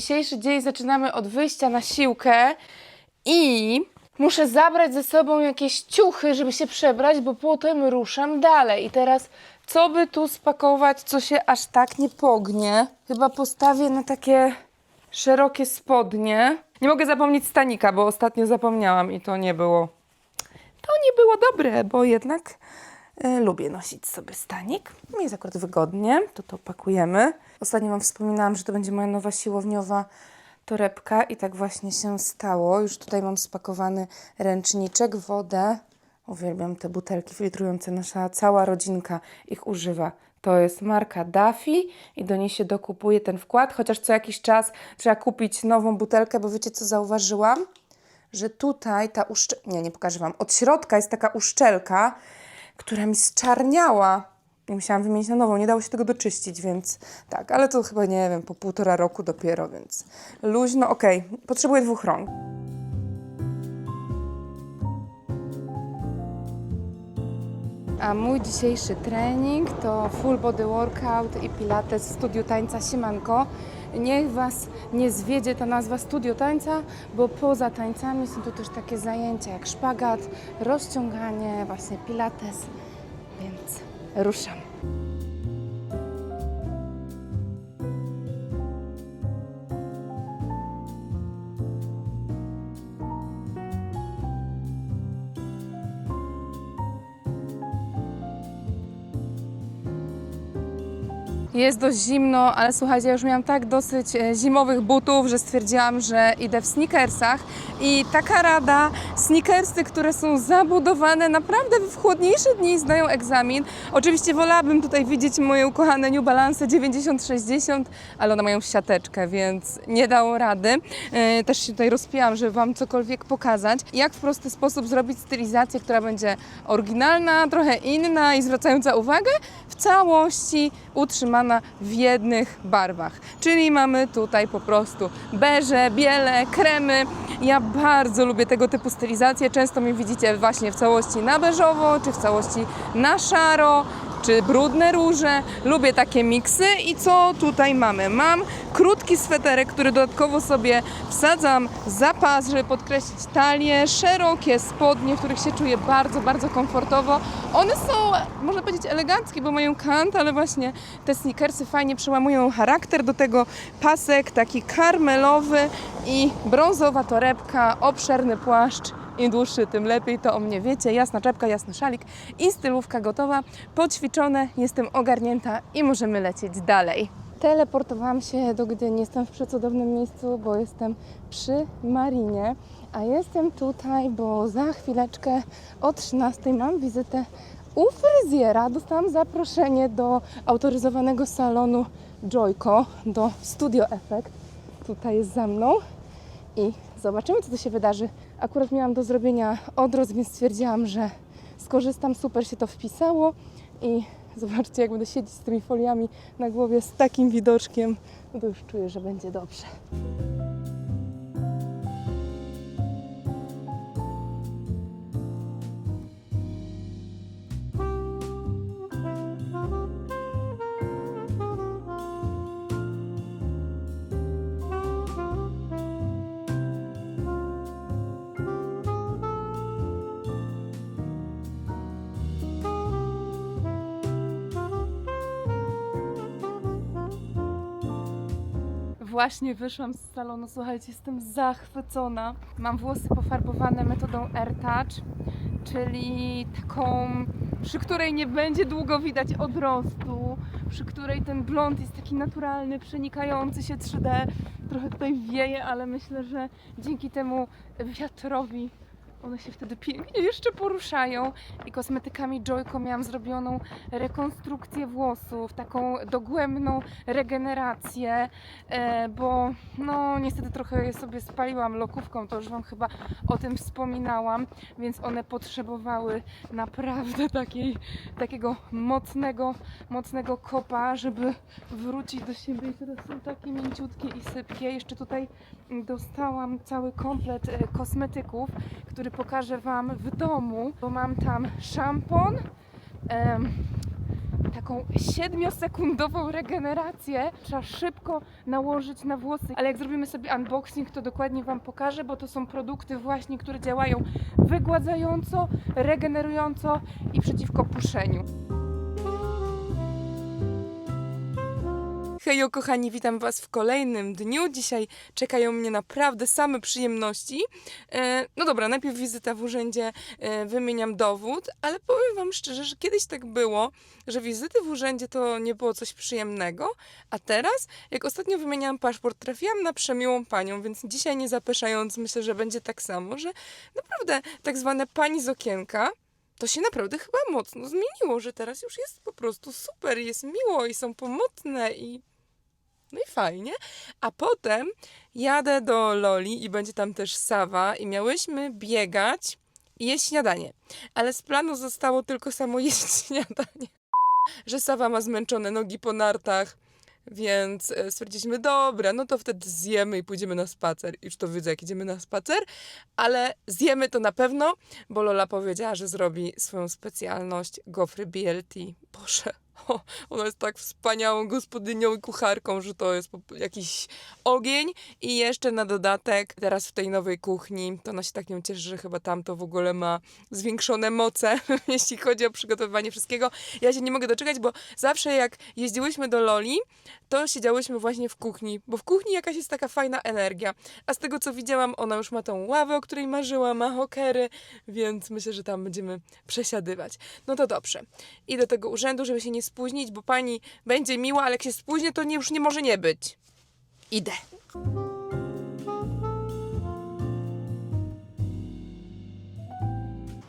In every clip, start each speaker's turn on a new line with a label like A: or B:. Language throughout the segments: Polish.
A: Dzisiejszy dzień zaczynamy od wyjścia na siłkę i muszę zabrać ze sobą jakieś ciuchy, żeby się przebrać, bo potem ruszam dalej. I teraz co by tu spakować, co się aż tak nie pognie? Chyba postawię na takie szerokie spodnie. Nie mogę zapomnieć stanika, bo ostatnio zapomniałam i to nie było to nie było dobre, bo jednak e, lubię nosić sobie stanik. Mi jest akurat wygodnie, to to pakujemy. Ostatnio Wam wspominałam, że to będzie moja nowa siłowniowa torebka i tak właśnie się stało. Już tutaj mam spakowany ręczniczek, wodę. Uwielbiam te butelki filtrujące, nasza cała rodzinka ich używa. To jest marka Daffy i do niej się dokupuje ten wkład, chociaż co jakiś czas trzeba kupić nową butelkę, bo wiecie co zauważyłam? że tutaj ta uszczelka, nie, nie pokażę Wam, od środka jest taka uszczelka, która mi zczarniała i musiałam wymienić na nową, nie dało się tego doczyścić, więc tak, ale to chyba, nie wiem, po półtora roku dopiero, więc luźno, okej, potrzebuję dwóch rąk. A mój dzisiejszy trening to full body workout i pilates w studiu tańca Siemanko. Niech Was nie zwiedzie ta nazwa studio tańca, bo poza tańcami są tu też takie zajęcia jak szpagat, rozciąganie, właśnie pilates, więc Jest dość zimno, ale słuchajcie, ja już miałam tak dosyć e, zimowych butów, że stwierdziłam, że idę w sneakersach. I taka rada, sneakersy, które są zabudowane naprawdę w chłodniejsze dni zdają egzamin. Oczywiście wolałabym tutaj widzieć moje ukochane New Balance 9060, ale one mają siateczkę, więc nie dało rady. E, Też się tutaj rozpiłam, żeby Wam cokolwiek pokazać. Jak w prosty sposób zrobić stylizację, która będzie oryginalna, trochę inna i zwracająca uwagę, w całości utrzymana w jednych barwach. Czyli mamy tutaj po prostu beże, biele, kremy. Ja bardzo lubię tego typu stylizacje. Często mnie widzicie właśnie w całości na beżowo, czy w całości na szaro, czy brudne róże. Lubię takie miksy i co tutaj mamy? Mam krótki sweterek, który dodatkowo sobie wsadzam za pas, żeby podkreślić talię, szerokie spodnie, w których się czuję bardzo, bardzo komfortowo. One są, można powiedzieć, eleganckie, bo mają kant, ale właśnie te sneakersy fajnie przełamują charakter. Do tego pasek taki karmelowy i brązowa torebka, obszerny płaszcz im dłuższy, tym lepiej, to o mnie wiecie. Jasna czepka, jasny szalik i stylówka gotowa, poćwiczone, jestem ogarnięta i możemy lecieć dalej. Teleportowałam się do Gdyni, jestem w przecudownym miejscu, bo jestem przy Marinie, a jestem tutaj, bo za chwileczkę o 13 mam wizytę u fryzjera. Dostałam zaproszenie do autoryzowanego salonu Joyko, do Studio Effect. Tutaj jest za mną i zobaczymy, co tu się wydarzy. Akurat miałam do zrobienia odrost, więc stwierdziłam, że skorzystam. Super się to wpisało i zobaczcie, jak będę siedzieć z tymi foliami na głowie z takim widoczkiem, no to już czuję, że będzie dobrze. Właśnie wyszłam z salonu, słuchajcie, jestem zachwycona. Mam włosy pofarbowane metodą AirTouch, czyli taką, przy której nie będzie długo widać odrostu, przy której ten blond jest taki naturalny, przenikający się 3D. Trochę tutaj wieje, ale myślę, że dzięki temu wiatrowi one się wtedy pięknie jeszcze poruszają. I kosmetykami Joyko miałam zrobioną rekonstrukcję włosów, taką dogłębną regenerację, e, bo no niestety trochę je sobie spaliłam lokówką, to już Wam chyba o tym wspominałam, więc one potrzebowały naprawdę takiej, takiego mocnego, mocnego kopa, żeby wrócić do siebie i teraz są takie mięciutkie i sypkie. Jeszcze tutaj dostałam cały komplet e, kosmetyków, który pokażę Wam w domu, bo mam tam szampon, taką 7-sekundową regenerację. Trzeba szybko nałożyć na włosy. Ale jak zrobimy sobie unboxing, to dokładnie Wam pokażę, bo to są produkty właśnie, które działają wygładzająco, regenerująco i przeciwko puszeniu. Hejo kochani, witam Was w kolejnym dniu. Dzisiaj czekają mnie naprawdę same przyjemności. E, no dobra, najpierw wizyta w urzędzie, e, wymieniam dowód, ale powiem Wam szczerze, że kiedyś tak było, że wizyty w urzędzie to nie było coś przyjemnego, a teraz, jak ostatnio wymieniałam paszport, trafiłam na przemiłą panią, więc dzisiaj nie zapeszając, myślę, że będzie tak samo, że naprawdę tak zwane pani z okienka, to się naprawdę chyba mocno zmieniło, że teraz już jest po prostu super, jest miło i są pomocne i no i fajnie. A potem jadę do Loli i będzie tam też Sawa i miałyśmy biegać i jeść śniadanie. Ale z planu zostało tylko samo jeść śniadanie. Że Sawa ma zmęczone nogi po nartach, więc e, stwierdziliśmy, dobra, no to wtedy zjemy i pójdziemy na spacer. Już to widzę, jak idziemy na spacer, ale zjemy to na pewno, bo Lola powiedziała, że zrobi swoją specjalność gofry BLT. Boże, o, ona jest tak wspaniałą gospodynią i kucharką, że to jest jakiś ogień. I jeszcze na dodatek, teraz w tej nowej kuchni, to ona się tak nią cieszy, że chyba tam to w ogóle ma zwiększone moce, jeśli chodzi o przygotowywanie wszystkiego. Ja się nie mogę doczekać, bo zawsze jak jeździłyśmy do Loli, to siedziałyśmy właśnie w kuchni, bo w kuchni jakaś jest taka fajna energia. A z tego co widziałam, ona już ma tą ławę, o której marzyła, ma hokery, więc myślę, że tam będziemy przesiadywać. No to dobrze. Idę do tego urzędu, żeby się nie spóźnić, bo pani będzie miła, ale jak się spóźnię, to nie, już nie może nie być. Idę.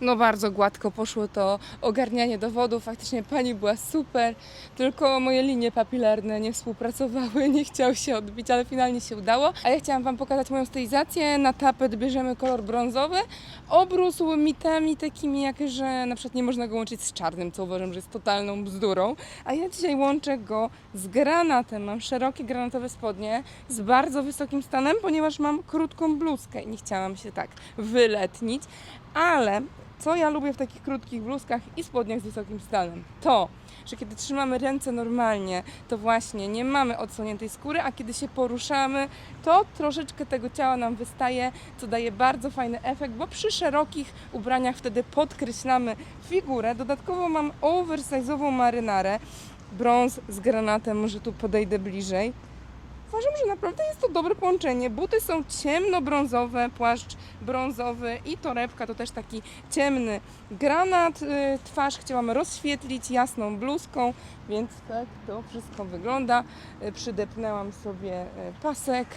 A: No bardzo gładko poszło to ogarnianie dowodów. Faktycznie pani była super, tylko moje linie papilarne nie współpracowały, nie chciał się odbić, ale finalnie się udało. A ja chciałam wam pokazać moją stylizację. Na tapet bierzemy kolor brązowy. Obrósł mitami takimi, jak że na przykład nie można go łączyć z czarnym, co uważam, że jest totalną bzdurą. A ja dzisiaj łączę go z granatem. Mam szerokie granatowe spodnie z bardzo wysokim stanem, ponieważ mam krótką bluzkę i nie chciałam się tak wyletnić. Ale co ja lubię w takich krótkich bluzkach i spodniach z wysokim stanem? To, że kiedy trzymamy ręce normalnie, to właśnie nie mamy odsłoniętej skóry, a kiedy się poruszamy, to troszeczkę tego ciała nam wystaje, co daje bardzo fajny efekt, bo przy szerokich ubraniach wtedy podkreślamy figurę. Dodatkowo mam oversize'ową marynarę, brąz z granatem, może tu podejdę bliżej. Uważam, że naprawdę jest to dobre połączenie. Buty są ciemnobrązowe, płaszcz brązowy i torebka to też taki ciemny granat. Y, Twarz chciałam rozświetlić jasną bluzką, więc tak to wszystko wygląda. Y, Przydepnęłam sobie y, pasek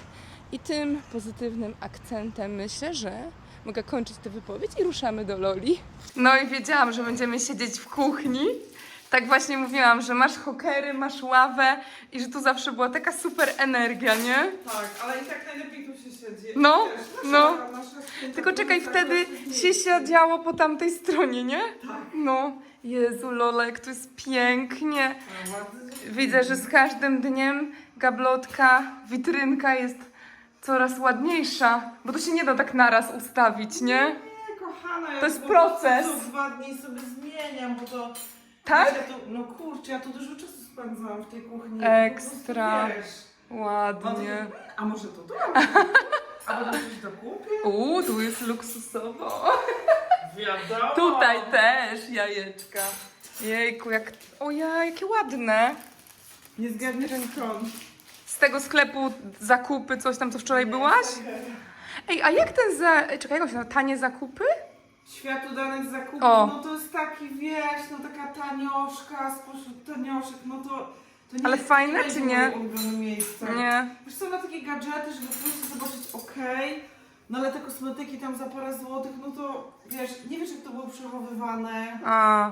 A: i tym pozytywnym akcentem myślę, że mogę kończyć tę wypowiedź i ruszamy do Loli. No i wiedziałam, że będziemy siedzieć w kuchni. Tak właśnie mówiłam, że masz hokery, masz ławę i że tu zawsze była taka super energia, nie?
B: Tak, ale i tak najlepiej tu się siedzi.
A: No,
B: Wiesz,
A: no.
B: nasza
A: Tylko czekaj,
B: tak
A: wtedy się siedziało po tamtej stronie, nie?
B: Tak.
A: No, Jezu, Lolek, tu jest pięknie. Widzę, że z każdym dniem gablotka, witrynka jest coraz ładniejsza, bo to się nie da tak naraz ustawić, nie?
B: Nie, kochana, ja
A: To jest
B: po prostu
A: proces.
B: Co dwa dni sobie zmieniam, bo to...
A: Tak?
B: Ja tu, no kurczę, ja tu dużo czasu spędzałam w tej kuchni.
A: Ekstra.
B: Po prostu, wiesz, no to-
A: Ładnie.
B: A może to tu? A potem coś dokupię?
A: Uuu, tu jest luksusowo.
B: Wiadomo.
A: Tutaj też jajeczka. Jejku, jak... O ja, jakie ładne.
B: Nie zgadniesz skąd.
A: Z tego sklepu zakupy, coś tam, co wczoraj byłaś? Ej, a jak ten za... Czekaj, jak on się nazywa? Tanie zakupy?
B: Światu danych zakupów,
A: O.
B: no to jest taki, wiesz, no taka tanioszka spośród tanioszek, no to... to nie
A: Ale
B: jest-
A: fajne,
B: nie
A: czy nie?
B: moje ulubione miejsce.
A: Nie.
B: Wiesz co, na takie gadżety, żeby pójść i zobaczyć, okej, no ale te kosmetyki tam za parę złotych, no to wiesz, nie wiesz jak to było przechowywane.
A: A,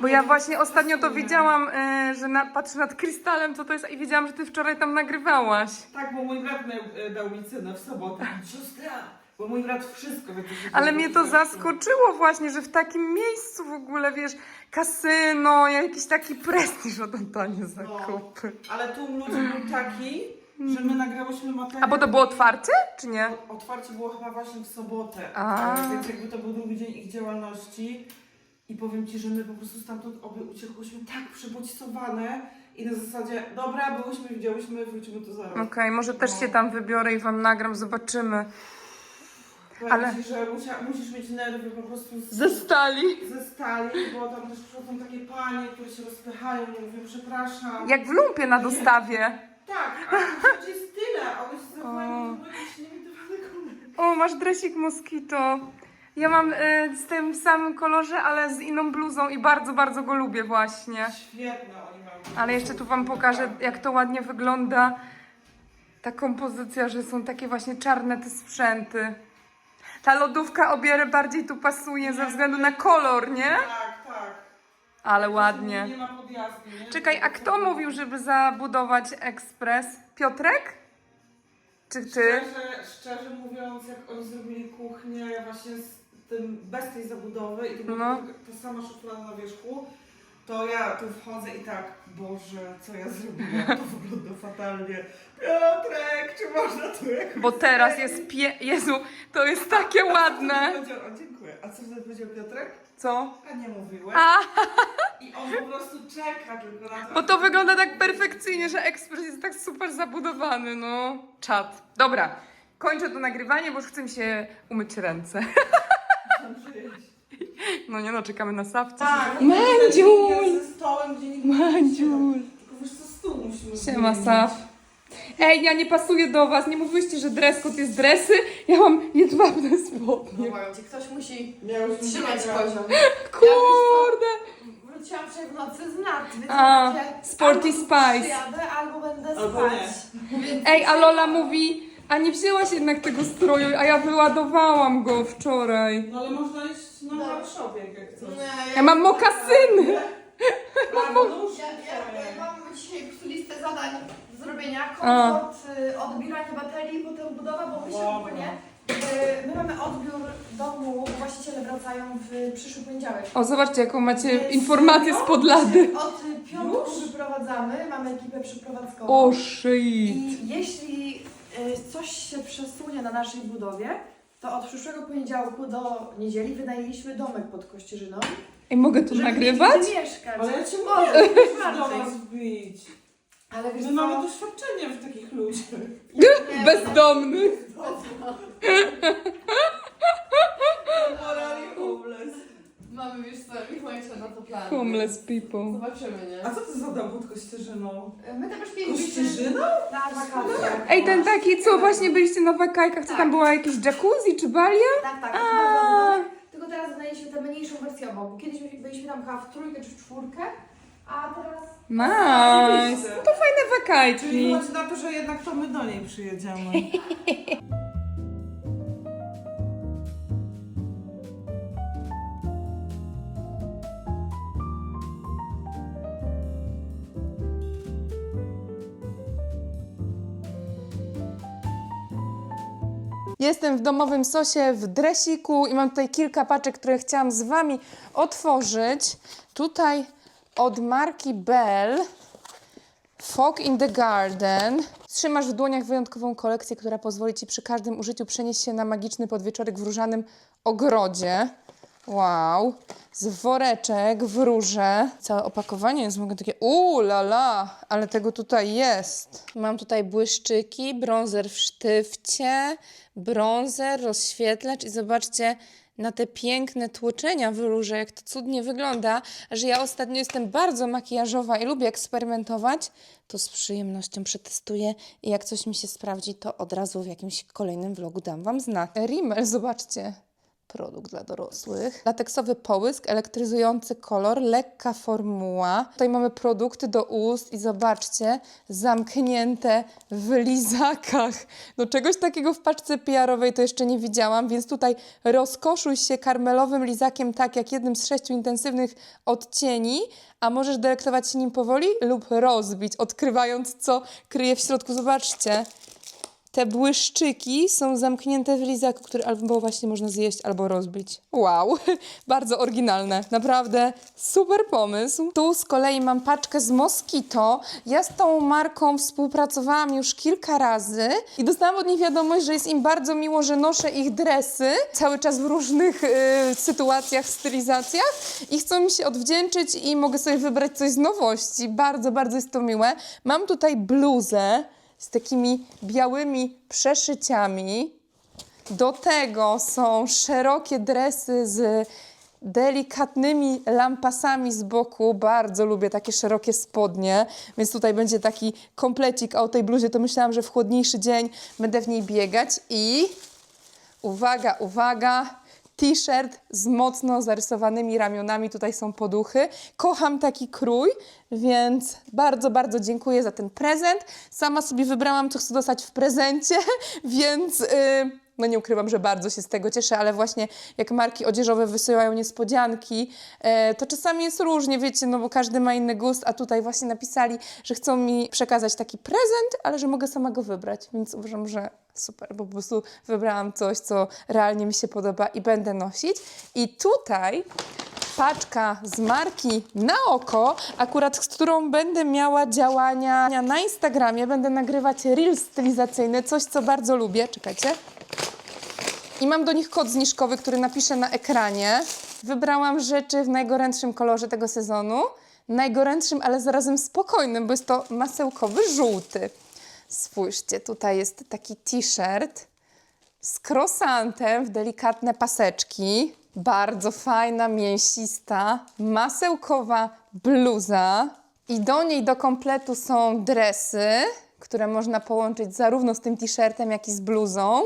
A: bo ja właśnie ostatnio to widziałam, y, że na, patrzę nad krystalem, co to jest i wiedziałam, że ty wczoraj tam nagrywałaś.
B: Tak, bo mój brat miał, e, dał mi cenę w sobotę. Siostra, bo mój brat wszystko wie, co się
A: Ale
B: dzieje
A: mnie to zaskoczyło właśnie, że w takim miejscu w ogóle, wiesz, kasyno, jakiś taki prestiż o tanie zakupy.
B: Ale tu ludzi był taki, że my nagrałyśmy materiał.
A: A bo to było otwarcie, czy nie?
B: Otwarcie było chyba właśnie w sobotę,
A: A.
B: E, więc jakby to był drugi dzień ich działalności. I powiem Ci, że my po prostu stamtąd obie uciekłyśmy tak przebodźcowane i na zasadzie, dobra, byłyśmy, widziałyśmy, wrócimy tu za rok.
A: Okej, może też się tam wybiorę i wam nagram, zobaczymy.
B: Powiem
A: ale-
B: Ci, że musia, musisz mieć nerwy po prostu z,
A: Ze stali.
B: ze stali, bo tam też przychodzą takie panie, które się rozpychają i mówią, przepraszam.
A: Jak w lumpie na dostawie.
B: Tak, a to jest tyle, a one się
A: O.
B: zachowają jak jakiś.
A: O, masz dresik Moskito. Ja mam y, z tym samym kolorze, ale z inną bluzą i bardzo, bardzo go lubię właśnie.
B: Świetne oni mają.
A: Ale jeszcze tu wam pokażę, jak to ładnie wygląda. Ta kompozycja, że są takie właśnie czarne te sprzęty. Ta lodówka obie bardziej tu pasuje ze względu na kolor, nie?
B: Tak, tak.
A: Ale ładnie.
B: Nie ma podjazdu, nie?
A: Czekaj, a kto mówił, żeby zabudować ekspres? Piotrek? Czy ty?
B: Szczerze, szczerze mówiąc, jak oni zrobili kuchnię właśnie z tym, bez tej zabudowy i to
A: No.
B: tylko ta sama szuflada na wierzchu, to ja tu wchodzę i tak, Boże, co ja zrobiłam, to wygląda fatalnie. Piotrek, czy można tu jakoś...
A: Bo teraz jest pie... Jezu, to jest takie ładne.
B: Powiedział, o, dziękuję. A co wtedy powiedział Piotrek?
A: Co?
B: A nie mówiłem.
A: A,
B: I on po prostu czeka tylko na to.
A: bo to wygląda tak perfekcyjnie, że ekspres jest tak super zabudowany, no. Czad. Dobra, kończę to nagrywanie, bo już chcę mi się umyć ręce. No nie no, czekamy na sawce.
B: Tak,
A: Mandziul!
B: ze stołem, gdzie nikt nie
A: Mandziul!
B: Tylko wiesz co, stół musimy
A: Siema,
B: zmienić.
A: Saf. Ej, ja nie pasuję do was. Nie mówiłyście, że dress code jest dresy. Ja mam jedwabne spodnie.
C: Mówią ci, ktoś musi
B: Miałeś
C: trzymać poziom.
A: Kurde!
C: Wróciłam wczoraj w nocy z nart, więc
A: A,
C: mówię,
A: Sporty
C: albo tu
A: Spice.
C: Przyjadę, albo będę
B: Albo
C: spać.
B: nie.
C: Więc
A: Ej, a Lola mówi, a nie wzięłaś jednak tego stroju, a ja wyładowałam go wczoraj.
B: No ale można iść na
C: No.
B: workshopie, jak chcesz.
C: Nie,
A: Ja mam mokasyny!
C: Ja, ja, ja mam dzisiaj listę zadań do zrobienia. Komfort, y, odbieranie baterii, potem budowa, bo my się ogólnie... y, My mamy odbiór domu, bo właściciele wracają w przyszły poniedziałek.
A: O, zobaczcie, jaką macie
C: Więc-
A: informację spod lady.
C: Od piątku wyprowadzamy, mamy ekipę przeprowadzkową.
A: O, shit.
C: I jeśli y, coś się przesunie na naszej budowie, to od przyszłego poniedziałku do niedzieli wynajęliśmy domek pod Kościerzyną.
A: Ej, mogę tu
C: żeby
A: nagrywać?
C: gdzie mieszkać.
B: Ale ja cię
C: Może, jak
B: musisz do nas wbić.
C: Ale wiesz
B: My
C: co?
B: mamy doświadczenie w takich ludziach.
A: Bezdomny.
B: Morali homeless.
C: Mamy wiesz co, Michał jeszcze na to plan.
A: Homeless people.
C: Zobaczymy, nie?
B: A co ty za dom pod Kościerzyną?
C: My tam już mieliśmy
B: Kościerzyną?
C: na wakacjach.
A: Ej, ten taki, co właśnie byliście na wakajkach, co tam
C: Tak.
A: była jakieś jacuzzi czy balia?
C: Tak, tak.
A: A.
C: to bardzo. Tylko teraz znaleźliśmy tę mniejszą wersję obok. bo Kiedyś byliśmy tam chyba w trójkę czy w czwórkę, a teraz...
A: Nice. No to fajne
B: Czyli
A: wakajki.
B: wychodzi na to, że jednak to my do niej przyjedziemy.
A: Jestem w domowym sosie w dresiku i mam tutaj kilka paczek, które chciałam z Wami otworzyć. Tutaj od marki Bell Fog in the Garden. Trzymasz w dłoniach wyjątkową kolekcję, która pozwoli Ci przy każdym użyciu przenieść się na magiczny podwieczorek w różanym ogrodzie. Wow. Z woreczek w róże. Całe opakowanie jest ogóle takie uuu la la, ale tego tutaj jest. Mam tutaj błyszczyki, bronzer w sztywcie, bronzer, rozświetlacz i zobaczcie na te piękne tłoczenia w róże, jak to cudnie wygląda, że ja ostatnio jestem bardzo makijażowa i lubię eksperymentować, to z przyjemnością przetestuję i jak coś mi się sprawdzi, to od razu w jakimś kolejnym vlogu dam Wam znać. Rimmel, zobaczcie. Produkt dla dorosłych. Lateksowy połysk, elektryzujący kolor, lekka formuła. Tutaj mamy produkty do ust i zobaczcie, zamknięte w lizakach. No czegoś takiego w paczce PR-owej to jeszcze nie widziałam, więc tutaj rozkoszuj się karmelowym lizakiem tak jak jednym z sześciu intensywnych odcieni, a możesz delektować się nim powoli lub rozbić, odkrywając co kryje w środku. Zobaczcie te błyszczyki są zamknięte w lizaku, który albo właśnie można zjeść, albo rozbić. Wow, bardzo oryginalne. Naprawdę super pomysł. Tu z kolei mam paczkę z Moskito. Ja z tą marką współpracowałam już kilka razy i dostałam od nich wiadomość, że jest im bardzo miło, że noszę ich dresy cały czas w różnych y, sytuacjach, stylizacjach i chcą mi się odwdzięczyć i mogę sobie wybrać coś z nowości. Bardzo, bardzo jest to miłe. Mam tutaj bluzę z takimi białymi przeszyciami. Do tego są szerokie dresy z delikatnymi lampasami z boku. Bardzo lubię takie szerokie spodnie, więc tutaj będzie taki komplecik. A o tej bluzie to myślałam, że w chłodniejszy dzień będę w niej biegać i uwaga, uwaga, t-shirt z mocno zarysowanymi ramionami. Tutaj są poduchy. Kocham taki krój, więc bardzo, bardzo dziękuję za ten prezent. Sama sobie wybrałam, co chcę dostać w prezencie, więc... Yy, no nie ukrywam, że bardzo się z tego cieszę, ale właśnie jak marki odzieżowe wysyłają niespodzianki, e, to czasami jest różnie, wiecie, no bo każdy ma inny gust, a tutaj właśnie napisali, że chcą mi przekazać taki prezent, ale że mogę sama go wybrać, więc uważam, że super, bo po prostu wybrałam coś, co realnie mi się podoba i będę nosić. I tutaj paczka z marki na oko, akurat z którą będę miała działania na Instagramie, będę nagrywać reels stylizacyjny, coś co bardzo lubię, czekajcie. I mam do nich kod zniżkowy, który napiszę na ekranie. Wybrałam rzeczy w najgorętszym kolorze tego sezonu. Najgorętszym, ale zarazem spokojnym, bo jest to masełkowy żółty. Spójrzcie, tutaj jest taki t-shirt z krosantem w delikatne paseczki. Bardzo fajna, mięsista, masełkowa bluza. I do niej do kompletu są dresy, które można połączyć zarówno z tym t-shirtem, jak i z bluzą.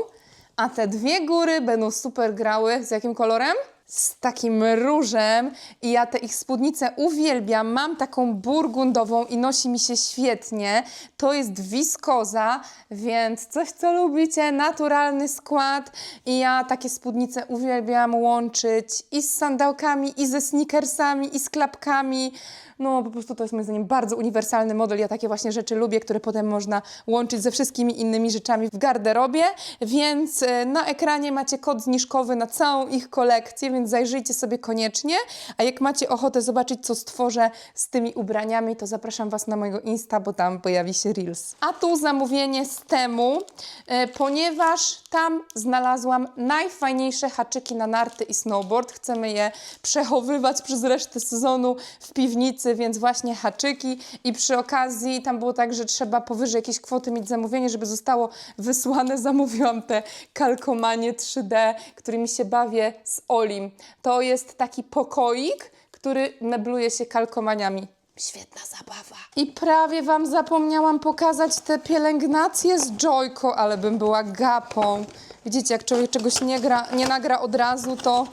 A: A te dwie góry będą super grały. Z jakim kolorem? Z takim różem i ja te ich spódnice uwielbiam. Mam taką burgundową i nosi mi się świetnie. To jest wiskoza, więc coś co lubicie, naturalny skład i ja takie spódnice uwielbiam łączyć i z sandałkami, i ze sneakersami, i z klapkami. No po prostu to jest moim zdaniem bardzo uniwersalny model. Ja takie właśnie rzeczy lubię, które potem można łączyć ze wszystkimi innymi rzeczami w garderobie, więc e, na ekranie macie kod zniżkowy na całą ich kolekcję, więc zajrzyjcie sobie koniecznie. A jak macie ochotę zobaczyć, co stworzę z tymi ubraniami, to zapraszam Was na mojego Insta, bo tam pojawi się Reels. A tu zamówienie z temu, e, ponieważ tam znalazłam najfajniejsze haczyki na narty i snowboard. Chcemy je przechowywać przez resztę sezonu w piwnicy, więc właśnie haczyki. I przy okazji tam było tak, że trzeba powyżej jakiejś kwoty mieć zamówienie, żeby zostało wysłane. Zamówiłam te kalkomanie 3D, którymi się bawię z Olim. To jest taki pokoik, który mebluje się kalkomaniami. Świetna zabawa. I prawie Wam zapomniałam pokazać te pielęgnacje z Joyko, ale bym była gapą. Widzicie, jak człowiek czegoś nie, gra, nie nagra od razu, to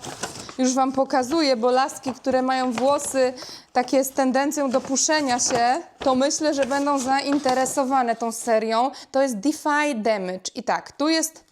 A: już Wam pokazuję, bo laski, które mają włosy takie z tendencją do puszenia się, to myślę, że będą zainteresowane tą serią. To jest Defy Damage. I tak, tu jest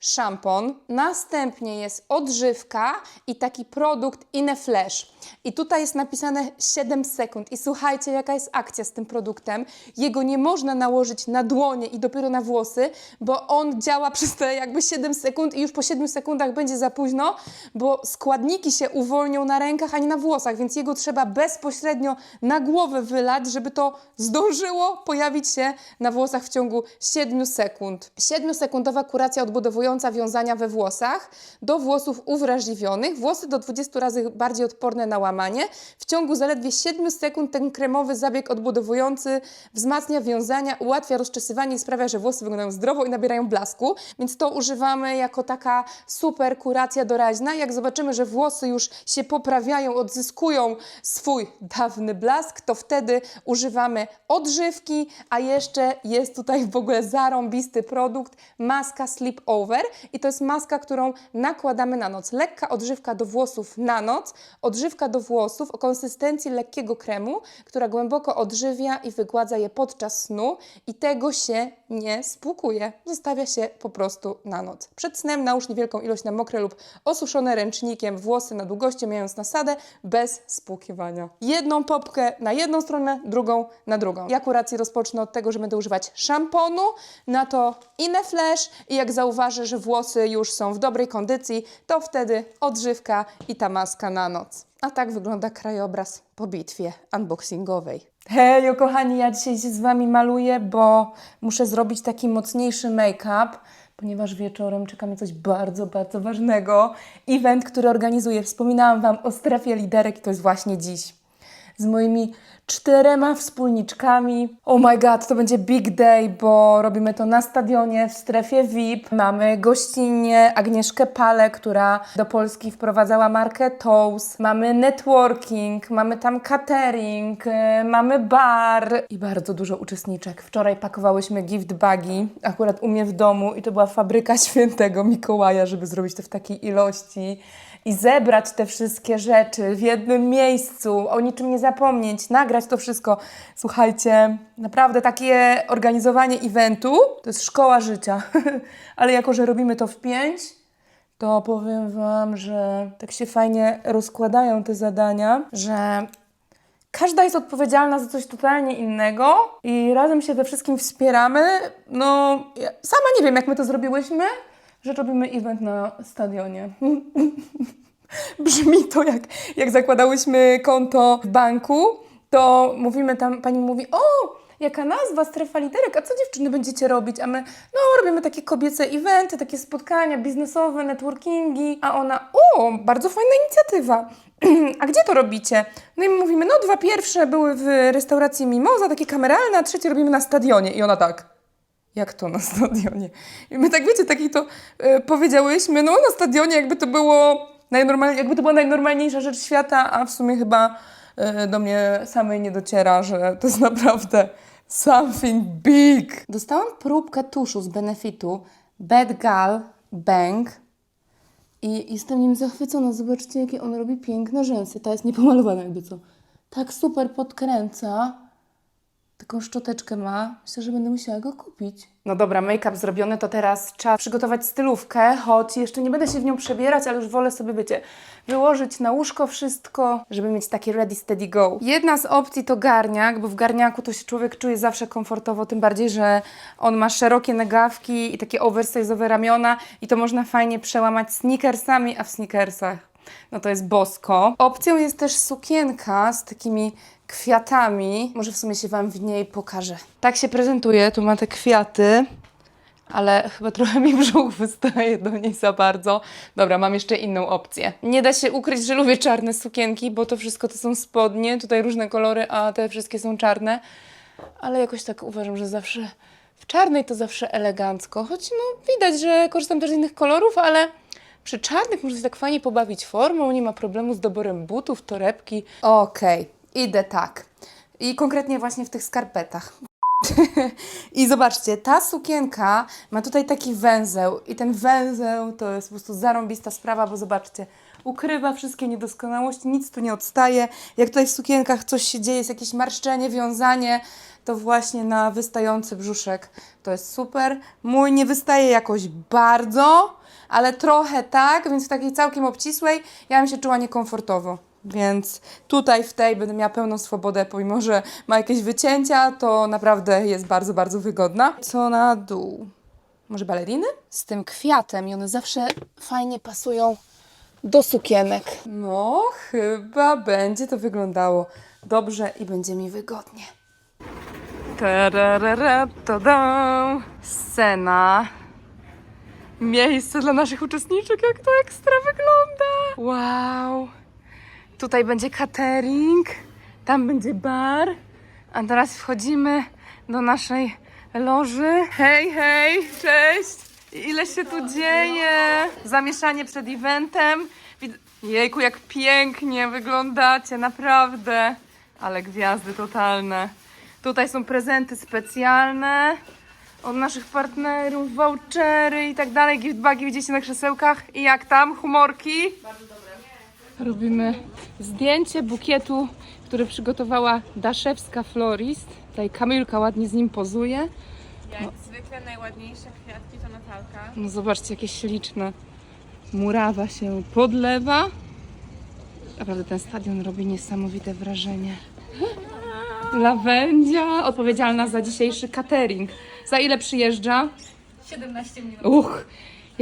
A: szampon, następnie jest odżywka i taki produkt Ine Flash. I tutaj jest napisane 7 sekund. I słuchajcie, jaka jest akcja z tym produktem. Jego nie można nałożyć na dłonie i dopiero na włosy, bo on działa przez te jakby 7 sekund i już po 7 sekundach będzie za późno, bo składniki się uwolnią na rękach, a nie na włosach, więc jego trzeba bezpośrednio na głowę wylać, żeby to zdążyło pojawić się na włosach w ciągu 7 sekund. 7-sekundowa kuracja odbudowująca wiązania we włosach do włosów uwrażliwionych. Włosy do 20 razy bardziej odporne na łamanie. W ciągu zaledwie 7 sekund ten kremowy zabieg odbudowujący wzmacnia wiązania, ułatwia rozczesywanie i sprawia, że włosy wyglądają zdrowo i nabierają blasku. Więc to używamy jako taka super kuracja doraźna. Jak zobaczymy, że włosy już się poprawiają, odzyskują swój dawny blask, to wtedy używamy odżywki, a jeszcze jest tutaj w ogóle zarąbisty produkt maska Sleep Over. i to jest maska, którą nakładamy na noc. Lekka odżywka do włosów na noc, odżywka do włosów o konsystencji lekkiego kremu, która głęboko odżywia i wygładza je podczas snu i tego się nie spłukuje. Zostawia się po prostu na noc. Przed snem nałóż niewielką ilość na mokre lub osuszone ręcznikiem włosy na długości, mając nasadę bez spłukiwania. Jedną popkę na jedną stronę, drugą na drugą. Ja kuracji rozpocznę od tego, że będę używać szamponu, na to inne flash i jak zauważę, że włosy już są w dobrej kondycji, to wtedy odżywka i ta maska na noc. A tak wygląda krajobraz po bitwie unboxingowej. Hej, kochani, ja dzisiaj się z Wami maluję, bo muszę zrobić taki mocniejszy make-up, ponieważ wieczorem czeka mnie coś bardzo, bardzo ważnego. Event, który organizuję. Wspominałam Wam o strefie liderek i to jest właśnie dziś. Z moimi czterema wspólniczkami. Oh my god, to będzie big day, bo robimy to na stadionie w strefie VIP. Mamy gościnnie Agnieszkę Pale, która do Polski wprowadzała markę Toast. Mamy networking, mamy tam catering, e, mamy bar i bardzo dużo uczestniczek. Wczoraj pakowałyśmy gift bagi, akurat u mnie w domu i to była fabryka świętego Mikołaja, żeby zrobić to w takiej ilości i zebrać te wszystkie rzeczy w jednym miejscu, o niczym nie zapomnieć, nagrać to wszystko. Słuchajcie, naprawdę takie organizowanie eventu to jest szkoła życia. Ale jako, że robimy to w pięć, to powiem Wam, że tak się fajnie rozkładają te zadania, że każda jest odpowiedzialna za coś totalnie innego i razem się we wszystkim wspieramy. No, ja sama nie wiem, jak my to zrobiłyśmy, że robimy event na stadionie. Brzmi to jak, jak zakładałyśmy konto w banku, to mówimy tam, pani mówi, o, jaka nazwa, strefa liderek, a co dziewczyny będziecie robić? A my, no, robimy takie kobiece eventy, takie spotkania biznesowe, networkingi, a ona, o, bardzo fajna inicjatywa. A gdzie to robicie? No i my mówimy, no dwa pierwsze były w restauracji Mimoza, takie kameralne, a trzecie robimy na stadionie. I ona tak, jak to na stadionie? I my tak, wiecie, takiej to e, powiedziałyśmy, no na stadionie jakby to było najnormal, jakby to była najnormalniejsza rzecz świata, a w sumie chyba do mnie samej nie dociera, że to jest naprawdę something big. Dostałam próbkę tuszu z Benefitu Bad Gal Bang i jestem nim zachwycona. Zobaczcie, jakie on robi piękne rzęsy. Ta jest niepomalowana jakby co. Tak super podkręca. Taką szczoteczkę ma. Myślę, że będę musiała go kupić. No dobra, make-up zrobiony, to teraz czas przygotować stylówkę, choć jeszcze nie będę się w nią przebierać, ale już wolę sobie, wiecie, wyłożyć na łóżko wszystko, żeby mieć takie ready, steady, go. Jedna z opcji to garniak, bo w garniaku to się człowiek czuje zawsze komfortowo, tym bardziej, że on ma szerokie nagawki i takie oversize'owe ramiona i to można fajnie przełamać sneakersami, a w sneakersach no to jest bosko. Opcją jest też sukienka z takimi kwiatami. Może w sumie się Wam w niej pokażę. Tak się prezentuje, tu ma te kwiaty, ale chyba trochę mi brzuch wystaje do niej za bardzo. Dobra, mam jeszcze inną opcję. Nie da się ukryć, że lubię czarne sukienki, bo to wszystko to są spodnie, tutaj różne kolory, a te wszystkie są czarne. Ale jakoś tak uważam, że zawsze w czarnej to zawsze elegancko. Choć no widać, że korzystam też z innych kolorów, ale przy czarnych można się tak fajnie pobawić formą, nie ma problemu z doborem butów, torebki. Okej, idę tak. I konkretnie właśnie w tych skarpetach. I zobaczcie, ta sukienka ma tutaj taki węzeł i ten węzeł to jest po prostu zarąbista sprawa, bo zobaczcie, ukrywa wszystkie niedoskonałości, nic tu nie odstaje. Jak tutaj w sukienkach coś się dzieje, jest jakieś marszczenie, wiązanie, to właśnie na wystający brzuszek to jest super. Mój nie wystaje jakoś bardzo, ale trochę tak, więc w takiej całkiem obcisłej ja bym się czuła niekomfortowo. Więc tutaj w tej będę miała pełną swobodę, pomimo że ma jakieś wycięcia, to naprawdę jest bardzo, bardzo wygodna. Co na dół? Może baleriny? Z tym kwiatem i one zawsze fajnie pasują do sukienek. No, chyba będzie to wyglądało dobrze i będzie mi wygodnie. Tararara, tada. Scena. Miejsce dla naszych uczestniczek, jak to ekstra wygląda. Wow. Tutaj będzie catering, tam będzie bar, a teraz wchodzimy do naszej loży. Hej, hej, cześć! Ile się tu dzieje? Zamieszanie przed eventem. Jejku, jak pięknie wyglądacie, naprawdę. Ale gwiazdy totalne. Tutaj są prezenty specjalne. od naszych partnerów, vouchery i tak dalej, giftbagi widzicie na krzesełkach. I jak tam? Humorki? Bardzo. Robimy zdjęcie bukietu, który przygotowała Daszewska Florist. Tutaj Kamilka ładnie z nim pozuje.
D: Jak zwykle najładniejsze kwiatki to Natalka.
A: No zobaczcie, jakie śliczne. Murawa się podlewa. Naprawdę ten stadion robi niesamowite wrażenie. Lawendzia, odpowiedzialna za dzisiejszy catering. Za ile przyjeżdża?
D: 17 minut.
A: Uch,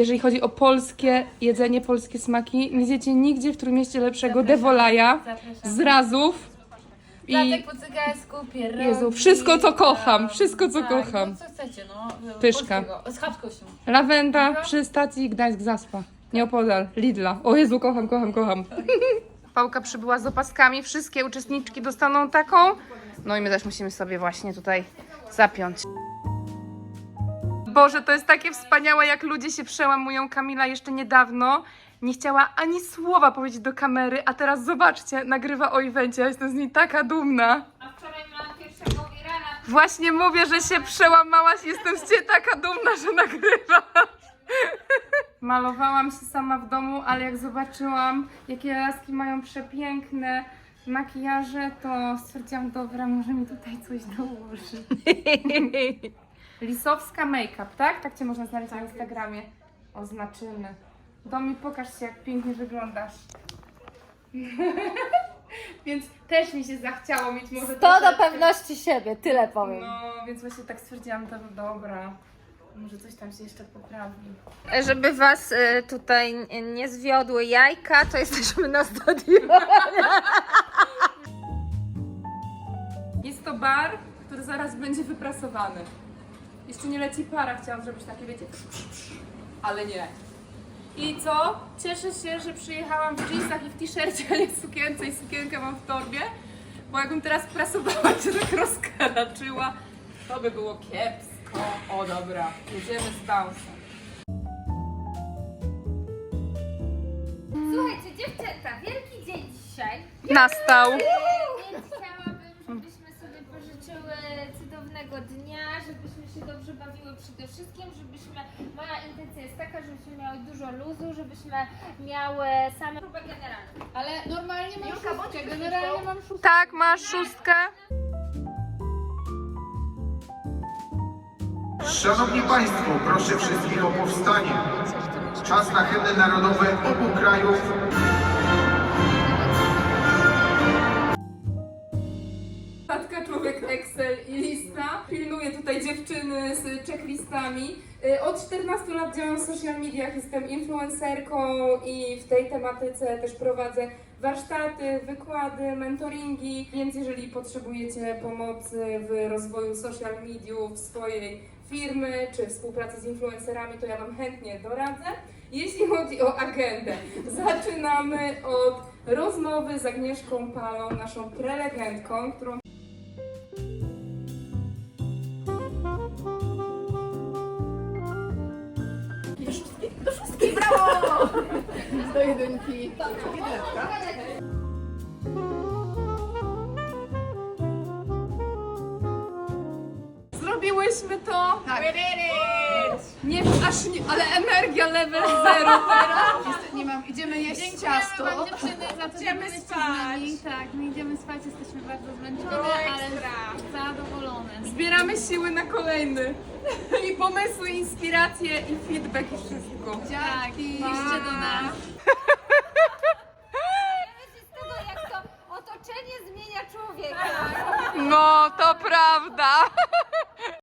A: jeżeli chodzi o polskie jedzenie, polskie smaki, nie zjecie nigdzie w Trójmieście lepszego Devolaja
D: Zapraszam.
A: z Razów. I
D: Platek po pierogi.
A: Jezu, wszystko co kocham, wszystko co
D: tak,
A: kocham.
D: No, co chcecie, no.
A: Pyszka.
D: polskiego. Z chabskością.
A: Lawenda przy stacji Gdańsk-Zaspa. Nieopodal, Lidla. O Jezu, kocham, kocham, kocham. Pałka przybyła z opaskami, wszystkie uczestniczki dostaną taką. No i my też musimy sobie właśnie tutaj zapiąć. Boże, to jest takie wspaniałe, jak ludzie się przełamują. Kamila jeszcze niedawno nie chciała ani słowa powiedzieć do kamery, a teraz zobaczcie, nagrywa o evencie. Ja jestem z niej taka dumna.
D: A wczoraj miałam pierwszego.
A: Właśnie mówię, że się przełamałaś, jestem z ciebie taka dumna, że nagrywasz. Malowałam się sama w domu, ale jak zobaczyłam, jakie laski mają przepiękne makijaże, to stwierdziłam, dobra, może mi tutaj coś dołoży. Lisowska Makeup, tak? Tak cię można znaleźć na Instagramie. Oznaczymy. Domi, pokaż się, jak pięknie wyglądasz. Więc też mi się zachciało mieć może
E: To do pewności siebie, tyle powiem.
A: no, więc właśnie tak stwierdziłam, to dobra. Może coś tam się jeszcze poprawi.
E: Żeby was y, tutaj n- nie zwiodły jajka, to jesteśmy na stadionie.
A: Jest to bar, który zaraz będzie wyprasowany. Jeszcze nie leci para, chciałam zrobić takie, wiecie, ale nie. I co? Cieszę się, że przyjechałam w jeansach i w t-shircie, a nie w sukience i sukienkę mam w torbie, bo jakbym teraz prasowała się tak rozkaraczyła, to by było kiepsko. O dobra, jedziemy z bouncem.
F: Słuchajcie, dziewczęta, wielki dzień dzisiaj.
A: Nastał.
F: Więc chciałabym, żebyśmy sobie pożyczyły cudownego dnia, żebyśmy się dobrze bawiły przede wszystkim, żebyśmy, moja intencja jest taka, żebyśmy miały dużo luzu, żebyśmy miały same próbę generalną.
G: Ale normalnie mam szóstkę, generalnie mam szóstkę.
A: Tak, masz szóstkę.
H: Szanowni Państwo, proszę wszystkich o powstanie. Czas na hymny narodowe obu krajów.
A: Z checklistami. Y, Od 14 lat działam w social mediach, jestem influencerką i w tej tematyce też prowadzę warsztaty, wykłady, mentoringi, więc jeżeli potrzebujecie pomocy w rozwoju social mediów swojej firmy czy współpracy z influencerami, to ja Wam chętnie doradzę. Jeśli chodzi o agendę, zaczynamy od rozmowy z Agnieszką Palą, naszą prelegentką, którą
G: Do jedynki.
A: Zrobiłyśmy to!
G: Tak.
A: Nie, aż nie, ale energia level zero teraz.
G: Niestety nie mam. Idziemy jeść ciasto.
F: Wam dziewczyny za to, że
D: Idziemy
F: byliście
D: spać.
F: z nami. Tak, my idziemy spać, jesteśmy bardzo zmęczone, ale zadowolone.
A: Zbieramy siły na kolejny. I pomysły, inspiracje i feedback i wszystko.
F: Tak, piszcie do nas. z tego, jak to otoczenie zmienia człowieka.
A: No, to prawda.